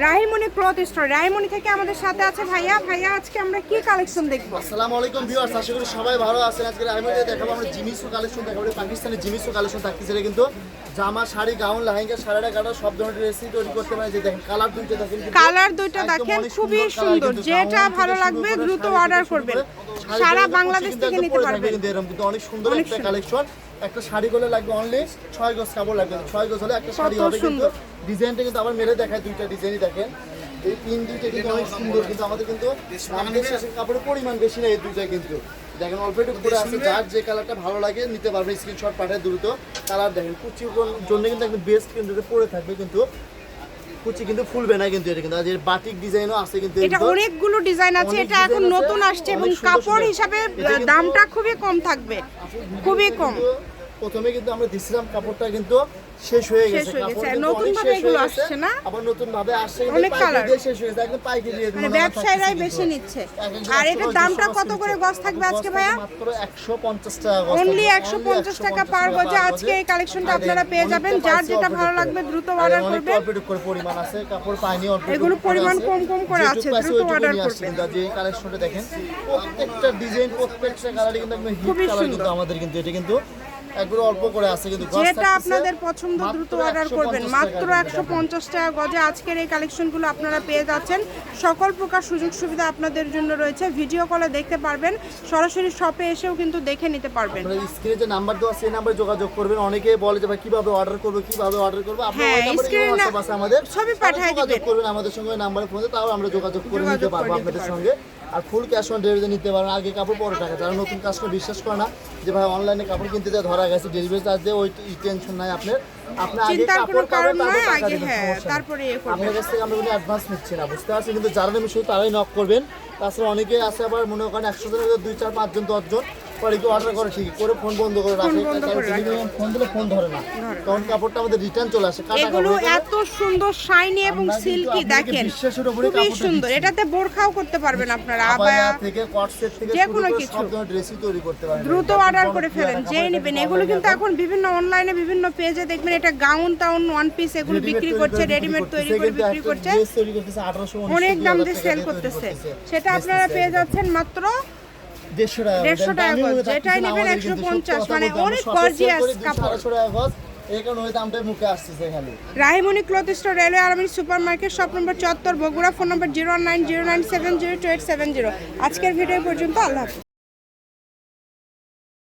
Rahimoni cloth store. Rahimoni থেকে আমাদের সাথে আছে ভাইয়া। ভাইয়া আজকে আমরা কি কালেকশন দেখব? আসসালামু আলাইকুম ভিউয়ার্স আশা করি সবাই ভালো আছেন। আজকে আমি দেখাবো আমরা জিমিসু কালেকশন দেখাবো পাকিস্তানি জিমিসু কালেকশন থাকতেছে কিন্তু। জামা শাড়ি গাউন লেহেঙ্গা সারাটা গাটা সব ধরনের ড্রেসই তৈরি করতে পারে যে দেখেন কালার দুইটা দেখেন কালার দুইটা দেখেন খুবই সুন্দর যেটা ভালো লাগবে দ্রুত অর্ডার করবেন। সারা বাংলাদেশ থেকে নিতে পারবেন। এরকম কিন্তু অনেক সুন্দর একটা কালেকশন একটা শাড়ি করলে লাগবে অনলি ছয় গজ কাপড় লাগবে। ছয় গজ হলে একটা শাড়ি হবে কিন্তু। ডিজাইনটা কিন্তু আবার মেরে দেখায় দুইটা ডিজাইনই দেখেন। এই তিন দুইটা কিন্তু অনেক সুন্দর কিন্তু আমাদের কিন্তু কাপড়ের পরিমাণ বেশি নেই এই দুইটা কিন্তু। দেখেন অল্প একটু করে আছে যার যে কালারটা ভালো লাগে নিতে পারবেন স্ক্রিনশট পাঠায় দ্রুত। কালার দেখেন কুচির জন্য কিন্তু একদম বেস্ট কিন্তু পরে থাকবে কিন্তু। কুচি কিন্তু ফুলবে না কিন্তু এটা কিন্তু। আর এর বাটিক ডিজাইনও আছে কিন্তু এটা অনেকগুলো ডিজাইন আছে এটা এখন নতুন আসছে এবং কাপড় হিসাবে দামটা খুবই কম থাকবে খুবই কম। প্রথমে কিন্তু আমরা দিছিলাম কাপড়টা কিন্তু শেষ হয়ে গেছে। নতুন ভাবে এগুলো আসছে না? আবার নতুন ভাবে আসছে অনেক। দিয়ে শেষ হয়ে গেছে একদম পাইকারি দিয়ে মানে ব্যবসায়ীরাই বেশি নিচ্ছে আর এটার দামটা কত করে গজ থাকবে আজকে ভাইয়া? মাত্র 150 টাকা গজ অনলি থাকবে। একশো Only পঞ্চাশ টাকা পার গজে আজকে এই কালেকশনটা আপনারা পেয়ে যাবেন যার যেটা ভালো লাগবে দ্রুত অর্ডার করবেন অল্প একটু করে পরিমাণ আছে কাপড় পাইনি অল্প এগুলো পরিমাণ কম কম করে আছে, দ্রুত আসছি করবেন। যে কালেকশনটা দেখেন প্রত্যেকটা ডিজাইন প্রত্যেকটা কিন্তু একদম হিট খুবই কালার কিন্তু সুন্দর। আমাদের কিন্তু এটা কিন্তু একবার অল্প করে আছে কিন্তু যেটা আপনাদের পছন্দ দ্রুত অর্ডার করবেন। মাত্র একশো। পঞ্চাশ টাকা গজে আজকের এই কালেকশনগুলো আপনারা পেয়ে যাচ্ছেন। সকল প্রকার সুযোগ সুবিধা আপনাদের জন্য রয়েছে। ভিডিও কলে দেখতে পারবেন। সরাসরি শপে এসেও কিন্তু দেখে নিতে পারবেন। স্ক্রিনে যে নাম্বার দেওয়া সেই নাম্বারে যোগাযোগ করবেন। অনেকে বলে যে ভাই কীভাবে অর্ডার করব কীভাবে অর্ডার করব? আপনারা হ্যাঁ, আছে আমাদের। ছবি পাঠায় যোগাযোগ দিবেন। করবেন আমাদের সঙ্গে নাম্বারে ফোনে তাও আমরা যোগাযোগ করে নিতে পারব আপনাদের সঙ্গে। আর ফুল ক্যাশ অন ডেলিভারি নিতে পারেন। আগে কাপড় পরে টাকা যারা নতুন কাস্টমার বিশ্বাস করে না যে ভাই অনলাইনে কাপড় কিনতে যা ধরা গেছে ডেলিভারি চার্জ দিয়ে ওই টেনশন নাই আপনার। আপনি আগে চিন্তার কোনো কারণ হ্যাঁ, তারপরে আপনার কাছ থেকে আমরা কোনো অ্যাডভান্স নিচ্ছি না বুঝতে কিন্তু যারা নেবে শুধু তারাই নক করবেন। তাছাড়া অনেকে আছে আবার মনে করেন একশো জনের দুই চার পাঁচজন দশজন। পরে কি অর্ডার করে ঠিক করে ফোন বন্ধ করে রাখে। বন্ধ ফোন দিলে ফোন ধরে না। তখন কাপড়টা আমাদের রিটার্ন চলে আসে কাটা এগুলো এত সুন্দর শাইনি এবং সিল্কি দেখেন খুবই সুন্দর। এটাতে বোরখাও করতে পারবেন আপনারা আবায়া আবায়া থেকে কটসেট থেকে যে কোনো কিছু। সব ধরনের ড্রেসই তৈরি করতে পারেন দ্রুত অর্ডার করে ফেলেন যেই নেবেন। এগুলো কিন্তু এখন বিভিন্ন অনলাইনে বিভিন্ন পেজে দেখবেন। এটা গাউন টাউন ওয়ান পিস এগুলো বিক্রি করছে রেডিমেড তৈরি করে বিক্রি করছে। dress তৈরি করতেছে 1800, 1900, অনেক দাম দিয়ে সেল করতেছে। সেটা আপনারা পেয়ে যাচ্ছেন মাত্র দেড়শো টাকা দেড়শো করে। টাকা দামি গজ, হলে যেটাই নেবেন আমাদের কিন্তু, 150 সত্যি কথা মানে অনেক শপে sell gorgeous করি 200 কাপড়। আড়াইশো টাকা গজ, এই কারণে ওই দামটাই মুখে আসতেছে খালি Rahimoni cloth store railway army super market shop number চত্বর Bogura phone number zero nine zero nine seven zero two eight seven zero আজকের ভিডিও পর্যন্ত আল্লাহ হাফিজ